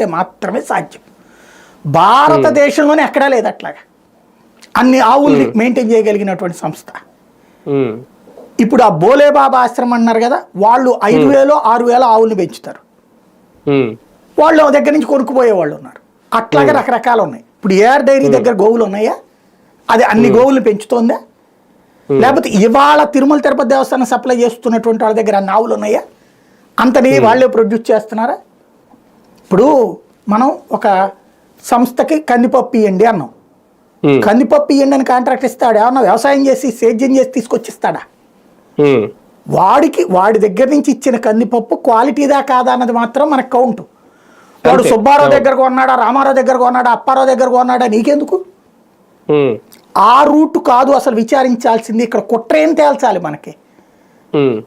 చేస్తే మాత్రమే సాధ్యం. భారతదేశంలోనే ఎక్కడా లేదు అట్లాగా. అన్ని ఆవుల్ని మెయింటైన్ చేయగలిగినటువంటి సంస్థ. ఇప్పుడు ఆ బోలే బాబా ఆశ్రమం అన్నారు కదా వాళ్ళు ఐదు వేలో ఆరు వేల ఆవుల్ని పెంచుతారు. వాళ్ళు దగ్గర నుంచి కొనుక్కుపోయే వాళ్ళు ఉన్నారు. అట్లాగే రకరకాలు ఉన్నాయి. ఇప్పుడు ఏఆర్ డైరీ దగ్గర గోవులు ఉన్నాయా? అది అన్ని గోవులు పెంచుతోందా? లేకపోతే ఇవాళ తిరుమల తిరుపతి దేవస్థానం సప్లై చేస్తున్నటువంటి వాళ్ళ దగ్గర అన్ని ఆవులు ఉన్నాయా? అంతని వాళ్ళే ప్రొడ్యూస్ చేస్తున్నారా? ఇప్పుడు మనం ఒక సంస్థకి కందిపప్పు ఇవ్వండి అన్నాం. కందిపప్పు ఇవ్వండి అని కాంట్రాక్ట్ ఇస్తాడు? ఏమన్నా వ్యవసాయం చేసి సేద్యం చేసి తీసుకొచ్చిస్తాడా? వాడికి వాడి దగ్గర నుంచి ఇచ్చిన కందిపప్పు క్వాలిటీదా కాదా అన్నది మాత్రం మనకు కౌంట్. వాడు. సుబ్బారావు దగ్గర కొన్నాడా? రామారావు దగ్గర కొన్నాడా? అప్పారావు దగ్గర కొన్నాడా? నీకెందుకు? ఆ రూట్ కాదు అసలు విచారించాల్సింది. ఇక్కడ కుట్ర ఏం తేల్చాలి మనకి?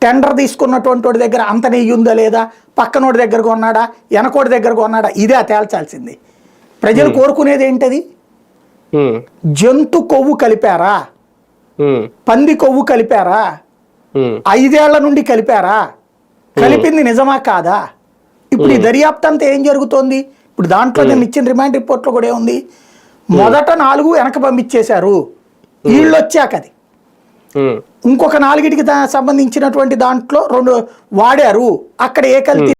టెండర్ తీసుకున్నటువంటి వాడి దగ్గర అంత నెయ్యి ఉందా లేదా? పక్కనోడి దగ్గర కొన్నాడా? వెనకోడి దగ్గర కొన్నాడా? ఇదే తేల్చాల్సింది. ప్రజలు కోరుకునేది ఏంటది? జంతు కొవ్వు కలిపారా? పంది కొవ్వు కలిపారా? ఐదేళ్ళ నుండి కలిపారా? కలిపింది నిజమా కాదా? ఇప్పుడు ఈ దర్యాప్తు అంతా ఏం జరుగుతోంది? ఇప్పుడు దాంట్లో నేను ఇచ్చిన రిమాండ్ రిపోర్ట్లో కూడా ఏముంది? మొదట నాలుగు వెనక పంపించేశారు. వీళ్ళు వచ్చాక అది. Hmm. ఇంకొక నాలుగిటికి సంబంధించినటువంటి దాంట్లో రెండు వాడారు. అక్కడ ఏ కల్తీ